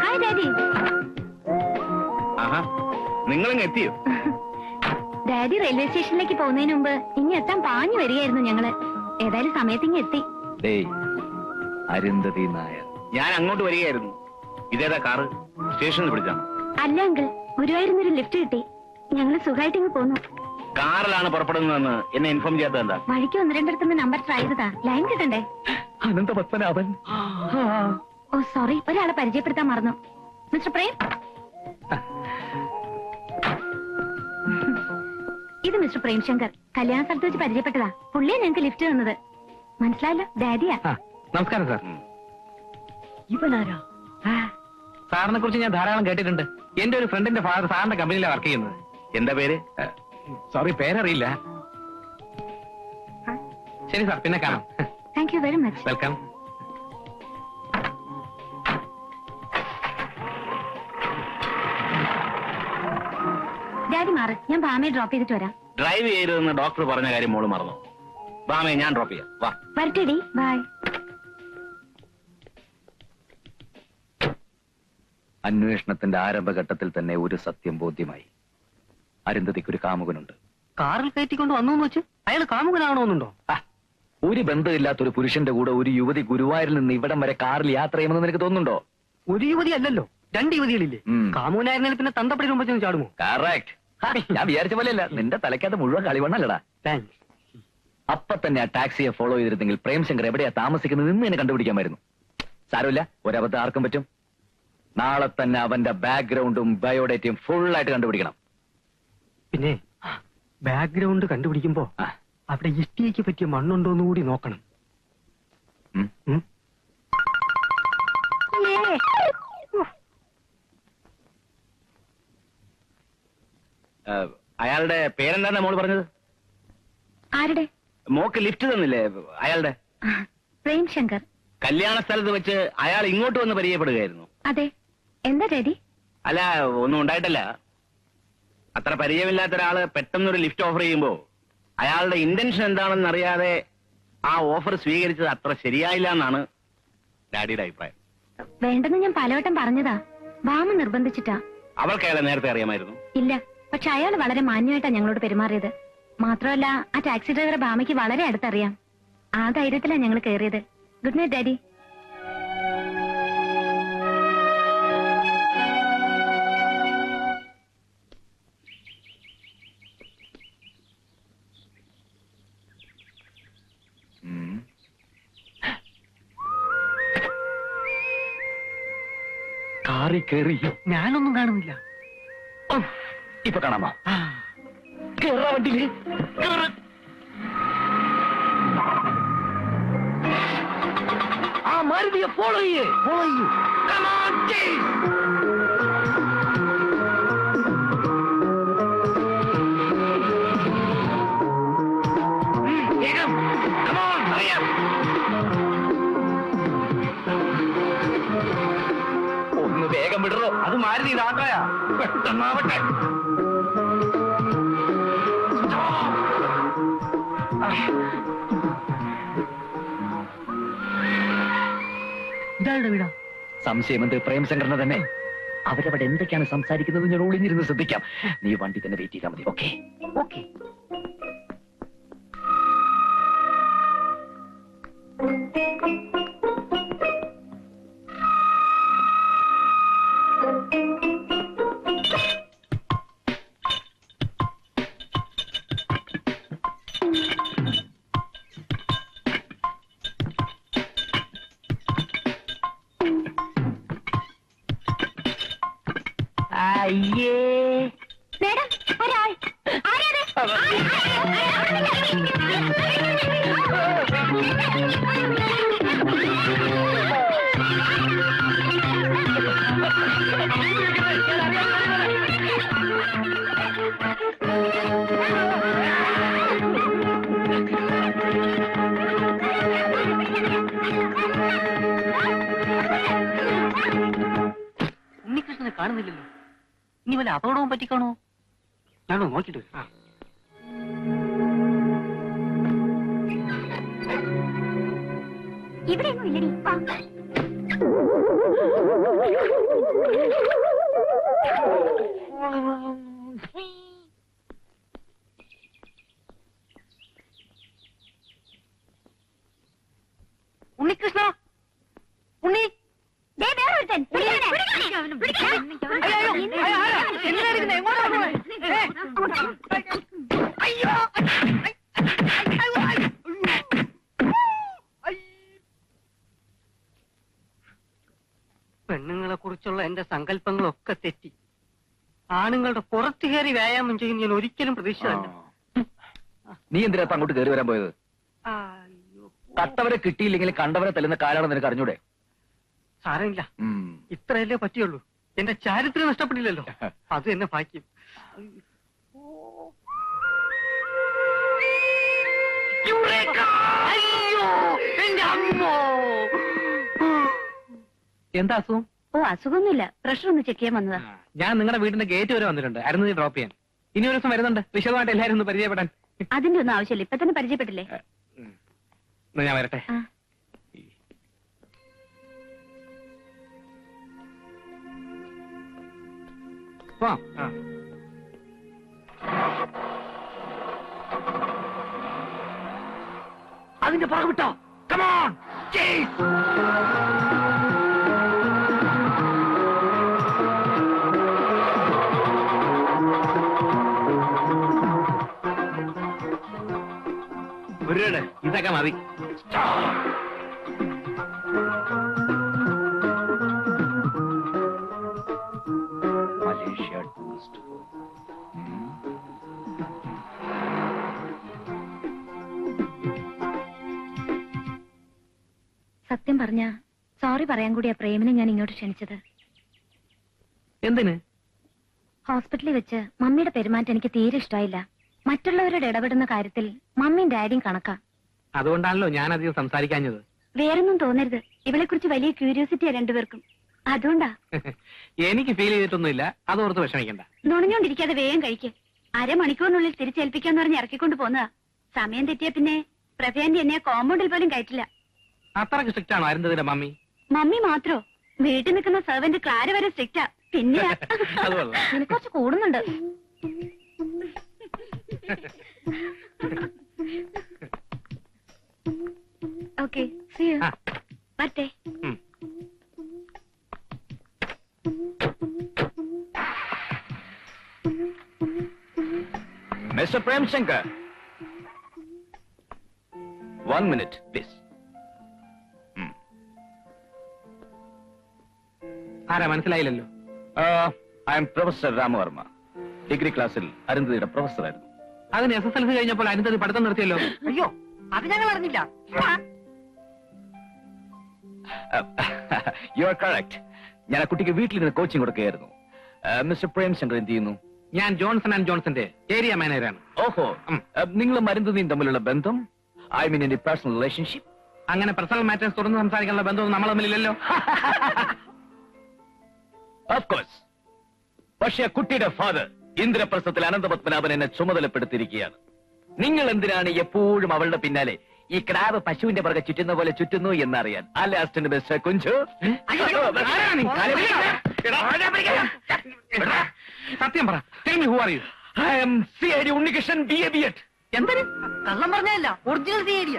Hi daddy ആഹാ നിങ്ങളിങ്ങ് എത്തിയോ? Daddy railway സ്റ്റേഷനിലേക്ക് പോകുന്നതിന് മുമ്പ് ഇനി എത്താൻ പാഞ്ഞു വരികയായിരുന്നു ഞങ്ങൾ. ഏതായാലും സമയത്ത് ഇങ്ങ് എത്തി. ഡേയ് അരുന്ധതി നായർ. ഞാൻ അങ്ങോട്ട് വരികയായിരുന്നു. ഇതേതാ കാറ്? സ്റ്റേഷനിൽ പിടിച്ചാണ് അല്ല അങ്കിൾ ഗുരുവായിരുന്നൊരു ലിഫ്റ്റ് കിട്ടി. ഞങ്ങൾ സുഖമായിട്ട് ഇങ്ങ് പോന്നു. കാറിലാണ് പുറപ്പെടുന്നതെന്ന് എന്നെ ഇൻഫോം ചെയ്യാത്തത് എന്താ? വഴിക്ക് ഒന്ന് രണ്ടിടത്തുനിന്ന് നമ്പർ ട്രൈ ചെയ്തതാ. ലൈൻ കിട്ടണ്ടേ? അനന്ത പത്മനാഭൻ ഓ സോറി ഒരാളെ പരിചയപ്പെടുത്താൻ മറന്നു. മിസ്റ്റർ പ്രേം? ഇത് മിസ്റ്റർ പ്രേംശങ്കർ. കല്യാണ സ്ഥലത്ത് വെച്ച് പരിചയപ്പെട്ടതാ. പുള്ളിയെ ഞങ്ങൾക്ക് ലിഫ്റ്റ് തന്നത്. മനസ്സിലായല്ലോ? ഡാഡിയാ. നമസ്കാരം സാർ. ഇവനാരാ സാറിനെ കുറിച്ച് ഞാൻ ധാരാളം കേട്ടിട്ടുണ്ട്. എന്റെ ഒരു ഫ്രണ്ടിന്റെ ഫാദർ സാറിന്റെ കമ്പനിയിലാണ് വർക്ക് ചെയ്യുന്നത്. എന്താ പേര്? സോറി പേരറിയില്ല. ശരി സാർ. പിന്നെ കാണാം. Thank you very much welcome daddy മാറി. ഞാൻ ഭാമയെ ഡ്രോപ്പ് ചെയ്തിട്ട് വരാം. ഡ്രൈവ് ചെയ്യരുതെന്ന് ഡോക്ടർ പറഞ്ഞ കാര്യം മോൾ മറന്നു. ഭാമയെ ഞാൻ ഡ്രോപ്പ് ചെയ്യാം. വാ. വരട്ടെടി. ബൈ അന്വേഷണത്തിന്റെ ആരംഭഘട്ടത്തിൽ തന്നെ ഒരു സത്യം ബോധ്യമായി. അരുന്ധതിക്ക് ഒരു കാമുകനുണ്ട്. കാറിൽ കയറ്റിക്കൊണ്ട് വന്നു വെച്ച് അയാൾ കാമുകനാണോന്നുണ്ടോ ആ, ഒരു ബന്ധമില്ലാത്ത ഒരു പുരുഷന്റെ കൂടെ ഒരു യുവതി ഗുരുവായൂരിൽ നിന്ന് ഇവിടം വരെ കാറിൽ യാത്ര ചെയ്യുമെന്ന് നിനക്ക് തോന്നുന്നുണ്ടോ? ഒരു യുവതി അല്ലല്ലോ. രണ്ട് യുവതികളില്ലേ. ഉം. കാമുകനായിരുന്നതിൽ പിന്നെ തന്തപ്പടി മുമ്പ് ചെന്ന് ചാടുമോ? കറക്റ്റ് ഞാൻ വിചാരിച്ച പോലെയല്ല. നിന്റെ തലയ്ക്കകത്ത് മുഴുവൻ കളിവണ്ണല്ലടാ. താങ്ക്സ് അപ്പൊ തന്നെ ആ ടാക്സിയെ ഫോളോ ചെയ്തിരുന്നെങ്കിൽ പ്രേംശങ്കർ എവിടെയാ താമസിക്കുന്നത് എന്ന് എന്നെ കണ്ടുപിടിക്കാമായിരുന്നു. സാരമില്ല ഒരബദ്ധം ആർക്കും പറ്റും. നാളെ തന്നെ അവന്റെ ബാക്ക്ഗ്രൗണ്ടും ബയോഡേറ്റയും ഫുൾ ആയിട്ട് കണ്ടുപിടിക്കണം. പിന്നെ ബാക്ക്ഗ്രൗണ്ട് കണ്ടുപിടിക്കുമ്പോ അവിടെ ഇഷ്ടിയേക്ക് പറ്റിയ മണ്ണുണ്ടോന്ന് കൂടി നോക്കണം. ഉം. ഉം? ആ, അയാളുടെ പേരെന്താണ് മോൾ പറഞ്ഞത്? ആരുടെ? മോക്ക് ലിഫ്റ്റ് തന്നില്ലേ അയാളുടെ? പ്രേം ശങ്കർ കല്യാണ സ്ഥലത്ത് വെച്ച് അയാൾ ഇങ്ങോട്ട് വന്ന് പരിചയപ്പെടുകയായിരുന്നു. അതെ. എന്താ ഡാഡി അല്ല ഒന്നും ഉണ്ടായിട്ടല്ല. അത്ര പരിചയമില്ലാത്ത ഒരാൾ പെട്ടെന്നൊരു ലിഫ്റ്റ് ഓഫർ ചെയ്യുമ്പോ അയാളുടെ ഇന്റൻഷൻ എന്താണെന്ന് അറിയാതെ ആ ഓഫർ സ്വീകരിച്ചത് അത്ര ശരിയായില്ല എന്നാണ് ഡാഡിയുടെ അഭിപ്രായം. വേണ്ടെന്ന് ഞാൻ പലവട്ടം പറഞ്ഞതാ. വാമ നിർബന്ധിച്ചിട്ടാ. അവൾക്ക് അയാളെ നേരത്തെ അറിയാമായിരുന്നു. ഇല്ല. പക്ഷെ അയാൾ വളരെ മാന്യമായിട്ടാണ് ഞങ്ങളോട് പെരുമാറിയത്. മാത്രമല്ല ആ ടാക്സി ഡ്രൈവറെ ഭാമയ്ക്ക് വളരെ അടുത്തറിയാം. ആ ധൈര്യത്തിലാണ് ഞങ്ങൾ കയറിയത് ഗുഡ് നൈറ്റ് ഡാഡി. കാറി കയറി ഞാനൊന്നും കാണുന്നില്ല. ഇപ്പൊ കാണാമോ? കേറാ വണ്ടിയിൽ. ആ മാരുതിയെ ഫോളോ ചെയ്യേ. ഫോളോ ചെയ്യൂ. ഒന്ന് വേഗം വിടറോ. അത് മാരുതി ഇതാക്കായ പെട്ടെന്നാവട്ടെ. ഇതാളുടെ വീടാ. സംശയം എന്ത്? പ്രേംശങ്കറിനെ തന്നെ. അവരവിടെ എന്തൊക്കെയാണ് സംസാരിക്കുന്നത് ഞാൻ ഒളിഞ്ഞിരുന്ന് ശ്രദ്ധിക്കാം. നീ വണ്ടി തന്നെ വെയിറ്റ് ചെയ്താൽ മതി. ഓക്കെ ഓക്കെ അയ്യേ മേഡം ഒരാൾ ആരാത്? ഉണ്ണികൃഷ്ണനെ കാണുന്നില്ലല്ലോ ഇനി വല്ല അപകടവും പറ്റിക്കാണോ? ഞാനോ നോക്കിട്ട് ആ. ഇവിടെയൊന്നും ഇല്ലടി. വാ. ഉണ്ണികൃഷ്ണ? ഉണ്ണി? ദേ, വേറൊരുത്തൻ. പിടിക്കണേ. അയ്യോ, അയ്യോ, അയ്യോ, ആരാ? എന്തിനാ എടുക്കുന്നെ? എങ്ങോട്ടാ പോണേ? ഏ, അയ്യോ. പെണ്ണുങ്ങളെ കുറിച്ചുള്ള എന്റെ സങ്കല്പങ്ങളൊക്കെ തെറ്റി. ആണുങ്ങളുടെ പുറത്തു കയറി വ്യായാമം ചെയ്യും ഞാൻ ഒരിക്കലും പ്രതീക്ഷിച്ചതല്ല നീ എന്തിനാ അങ്ങോട്ട് കയറി വരാൻ പോയത്? കട്ടവരെ കിട്ടിയില്ലെങ്കിൽ കണ്ടവരെ തല്ലുന്ന കാലാണെന്ന് നിനക്ക് അറിഞ്ഞൂടെ? സാരമില്ല. ഇത്രയല്ലേ പറ്റിയുള്ളൂ. എന്റെ ചാരിത്രം നഷ്ടപ്പെടില്ലല്ലോ അത് എന്നെ ഭാഗ്യം. യുറേക്ക! അയ്യോ എന്റെ അമ്മോ! എന്താ അസുഖം? ഓ അസുഖമൊന്നുമില്ല. പ്രഷർ ഒന്ന് ചെക്ക് ചെയ്യാൻ വന്നതാ. ഞാൻ നിങ്ങളുടെ വീടിന്റെ ഗേറ്റ് വരെ വന്നിട്ടുണ്ട്. അരുന്ന് ഡ്രോപ്പ് ചെയ്യാൻ. ഇനി ഒരു ദിവസം വരുന്നുണ്ട്. വിശദമായിട്ട് എല്ലാവരും ഒന്ന് പരിചയപ്പെടാൻ. അതിന്റെ ഒന്നും ആവശ്യമില്ല. ഇപ്പൊ തന്നെ പരിചയപ്പെട്ടില്ലേ? ഞാൻ വരട്ടെ. പോവാം. അതിന്റെ പുറകെ വിട്ടോ. കമോൺ ഇതൊക്കെ മതി. സത്യം പറഞ്ഞ സോറി പറയാൻ കൂടിയ പ്രേമിനെ ഞാൻ ഇങ്ങോട്ട് ക്ഷണിച്ചത്. എന്തിന്? ഹോസ്പിറ്റലിൽ വെച്ച് മമ്മിയുടെ പെരുമാറ്റം എനിക്ക് തീരെ ഇഷ്ടമായില്ല മറ്റുള്ളവരോട് ഇടപെടുന്ന കാര്യത്തിൽ മമ്മിയും ഡാഡിയും കണക്കാ. അതുകൊണ്ടാണല്ലോ ഞാൻ അധികം സംസാരിക്കാഞ്ഞത്. വേറൊന്നും തോന്നരുത്. ഇവളെ കുറിച്ച് വലിയ ക്യൂരിയോസിറ്റിയാ രണ്ടുപേർക്കും. അതുകൊണ്ടാ. എനിക്ക് ഫീൽ ചെയ്തിട്ടൊന്നുമില്ല. അതോർത്ത് വിഷമിക്കണ്ട. നുണഞ്ഞോണ്ടിരിക്കാതെ വേഗം കഴിക്ക്. അരമണിക്കൂറിനുള്ളിൽ തിരിച്ചേൽപ്പിക്കാന്ന് പറഞ്ഞ് ഇറക്കിക്കൊണ്ട് പോന്നതാ. സമയം തെറ്റിയ പിന്നെ പ്രഭയാന്റെ എന്നെ കോമ്പൗണ്ടിൽ പോലും കയറ്റില്ല. അത്രയ്ക്ക് സ്ട്രിക്റ്റ് ആണോ അരുந்தതിന്റെ മമ്മി? മമ്മി മാത്രോ? വീട്ടിൽ നിൽക്കുന്ന സെർവന്റ് ക്ലാര വരെ സ്ട്രിക്റ്റാ പിന്നെ. കുറച്ച് കൂടുന്നുണ്ട്. ഓക്കെ ഉം. മിസ്റ്റർ പ്രേംശങ്കർ. One minute. ആരാ മനസ്സിലായില്ലല്ലോ? I'm professor Ramavarma. ഡിഗ്രി ക്ലാസ്സിൽ അരുന്ധതിയുടെ പ്രൊഫസറായിരുന്നു അതിന് എസ് എസ് എൽ സി കഴിഞ്ഞപ്പോൾ അരുന്ധതി പഠിത്തം നിർത്തിയല്ലോ? അയ്യോ അത് ഞങ്ങൾ അറിഞ്ഞില്ല. യു ആർ കറക്റ്റ് ഞാൻ ആ കുട്ടിക്ക് വീട്ടിൽ നിന്ന് കോച്ചിങ് കൊടുക്കുകയായിരുന്നു. മിസ്റ്റർ പ്രേംശങ്കർ എന്ത് ചെയ്യുന്നു? ഞാൻ ജോൺസൺ ആൻഡ് ജോൺസന്റെ ഏരിയ മാനേജറാണ്. ഓഹോ. നിങ്ങളും അരുന്ധതിയും തമ്മിലുള്ള ബന്ധം? ഐ മീൻ എന്റെ പേഴ്സണൽ റിലേഷൻഷിപ്പ് അങ്ങനെ പേഴ്സണൽ മാറ്റേഴ്സ് തുറന്ന് സംസാരിക്കാനുള്ള ബന്ധമൊന്നും നമ്മൾ തമ്മിലില്ലല്ലോ. ഓഫ് കോഴ്സ് പക്ഷേ കുട്ടിയുടെ ഫാദർ ഇന്ദ്രപ്രസ്ഥത്തിൽ അനന്തപത്മനാഭൻ എന്നെ ചുമതലപ്പെടുത്തിയിരിക്കുകയാണ്. നിങ്ങൾ എന്തിനാണ് എപ്പോഴും അവളുടെ പിന്നാലെ ഈ ക്രാബ് പശുവിന്റെ പുറകെ ചുറ്റുന്ന പോലെ ചുറ്റുന്നു എന്നറിയാൻ? അല്ലെ അസിസ്റ്റന്റ് മിസ്റ്റർ കുഞ്ചു? സത്യം പറ. Unnikrishnan B A B Ed എന്തിന്? കള്ളം പറഞ്ഞല്ല ഒറിജിനൽ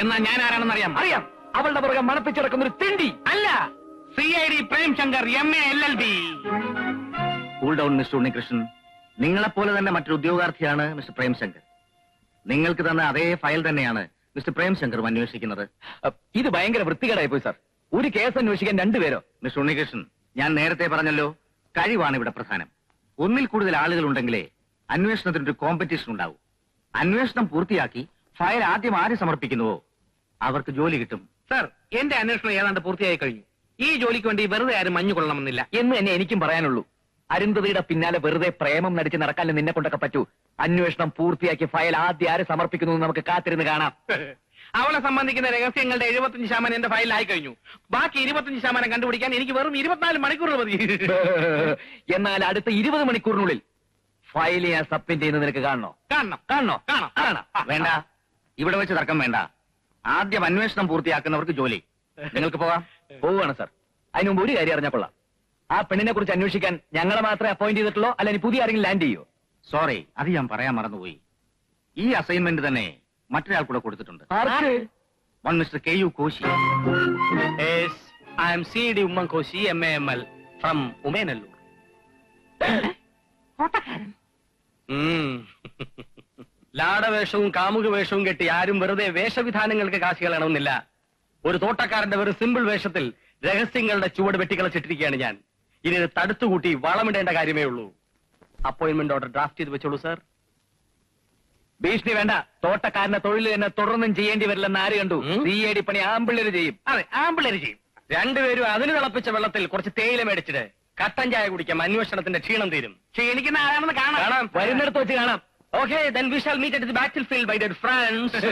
എന്നാ ഞാൻ ആരാണെന്ന് അറിയാം? അറിയാം. അവളുടെ പുറകെ മണപ്പിച്ചിറക്കുന്ന ഒരു തിണ്ടി. C I D Prem Shankar M A L L B cool down mister Unnikrishnan. നിങ്ങളെപ്പോലെ തന്നെ മറ്റൊരു ഉദ്യോഗാർത്ഥിയാണ് മിസ്റ്റർ പ്രേംശങ്കർ. നിങ്ങൾക്ക് തന്ന അതേ ഫയൽ തന്നെയാണ് മിസ്റ്റർ പ്രേംശങ്കറും അന്വേഷിക്കുന്നത്. ഇത് ഭയങ്കര വൃത്തികേടായി പോയി സാർ. ഒരു കേസ് അന്വേഷിക്കാൻ രണ്ടുപേരോ മിസ്റ്റർ ഉണ്ണികൃഷ്ണൻ ഞാൻ നേരത്തെ പറഞ്ഞല്ലോ കഴിവാണ് ഇവിടെ പ്രധാനം. ഒന്നിൽ കൂടുതൽ ആളുകൾ ഉണ്ടെങ്കിലേ അന്വേഷണത്തിന് ഒരു കോമ്പറ്റീഷൻ ഉണ്ടാവും. അന്വേഷണം പൂർത്തിയാക്കി ഫയൽ ആദ്യം ആര് സമർപ്പിക്കുന്നുവോ? അവർക്ക് ജോലി കിട്ടും. സർ എന്റെ അന്വേഷണം ഏതാണ്ട് പൂർത്തിയായി കഴിഞ്ഞു. ഈ ജോലിക്ക് വേണ്ടി വെറുതെ ആരും മഞ്ഞു കൊള്ളണമെന്നില്ല എന്ന് തന്നെ എനിക്കും പറയാനുള്ളൂ. അരുന്ധതിയുടെ പിന്നാലെ വെറുതെ പ്രേമം നടിച്ച് നടക്കാനും നിന്നെ കൊണ്ടൊക്കെ പറ്റൂ. അന്വേഷണം പൂർത്തിയാക്കി ഫയൽ ആദ്യം ആര് സമർപ്പിക്കുന്നു നമുക്ക് കാത്തിരുന്ന് കാണാം. അവളെ സംബന്ധിക്കുന്ന രഹസ്യങ്ങളുടെ എഴുപത്തഞ്ച് ശതമാനം എന്റെ ഫയലിലായി കഴിഞ്ഞു. ബാക്കി ഇരുപത്തഞ്ച് ശതമാനം കണ്ടുപിടിക്കാൻ എനിക്ക് വെറും ഇരുപത്തിനാല് മണിക്കൂർ മതി. എന്നാൽ അടുത്ത ഇരുപത് മണിക്കൂറിനുള്ളിൽ ഫയൽ ഞാൻ സബ്മിറ്റ് ചെയ്യുന്നത് നിനക്ക് കാണണോ? കാണണം. കാണണോ? കാണാം കാണാം വേണ്ട. ഇവിടെ വെച്ച് തർക്കം വേണ്ട. ആദ്യം അന്വേഷണം പൂർത്തിയാക്കുന്നവർക്ക് ജോലി. നിങ്ങൾക്ക് പോകാം പോവുകയാണ് സാർ. അതിന് മുമ്പ് ഒരു കാര്യം അറിഞ്ഞപ്പോളാം ആ പെണ്ണിനെ കുറിച്ച് അന്വേഷിക്കാൻ ഞങ്ങളെ മാത്രമേ അപ്പോയിന്റ് ചെയ്തിട്ടുള്ളൂ അല്ല ഇനി പുതിയ ആരെങ്കിലും ലാൻഡ് ചെയ്യോ? സോറി അത് ഞാൻ പറയാൻ മറന്നുപോയി. ഈ അസൈൻമെന്റ് തന്നെ മറ്റൊരാൾ കൂടെ കൊടുത്തിട്ടുണ്ട്. One mister K U Koshy I M C D Oommen Koshy M A M L from Umenallur. ലാടവേഷവും കാമുക വേഷവും കെട്ടി ആരും വെറുതെ വേഷവിധാനങ്ങൾക്ക് കാശ് കളയണമെന്നില്ല ഒരു തോട്ടക്കാരന്റെ വെറു സിമ്പിൾ വേഷത്തിൽ രഹസ്യങ്ങളുടെ ചുവട് വെട്ടിക്കളച്ചിട്ടിരിക്കുകയാണ് ഞാൻ. ഇനി ഇത് തടുത്തുകൂട്ടി വളമിടേണ്ട കാര്യമേ ഉള്ളൂ. അപ്പോയിന്റ്മെന്റ് ഓർഡർ ഡ്രാഫ്റ്റ് ചെയ്ത് വെച്ചോളൂ സാർ ഭീഷണി വേണ്ട. തോട്ടക്കാരന്റെ തൊഴിൽ തന്നെ തുടർന്നും ചെയ്യേണ്ടി വരില്ലെന്ന് ആര് കണ്ടു. സി ഡി പണി ആമ്പിള്ളേര് ചെയ്യും. അതെ ആമ്പിള്ളര് ചെയ്യും. രണ്ടുപേരും അതിന് തിളപ്പിച്ച വെള്ളത്തിൽ കുറച്ച് തേയില മേടിച്ചിട്ട് കട്ടൻ ചായ കുടിക്കാം. അന്വേഷണത്തിന്റെ ക്ഷീണം തീരും. ക്ഷീണിക്കുന്ന ആരാണെന്ന് കാണാം. വരുന്നിടത്ത് വെച്ച് കാണാം. Okay then we shall meet at the battlefield bye dead friends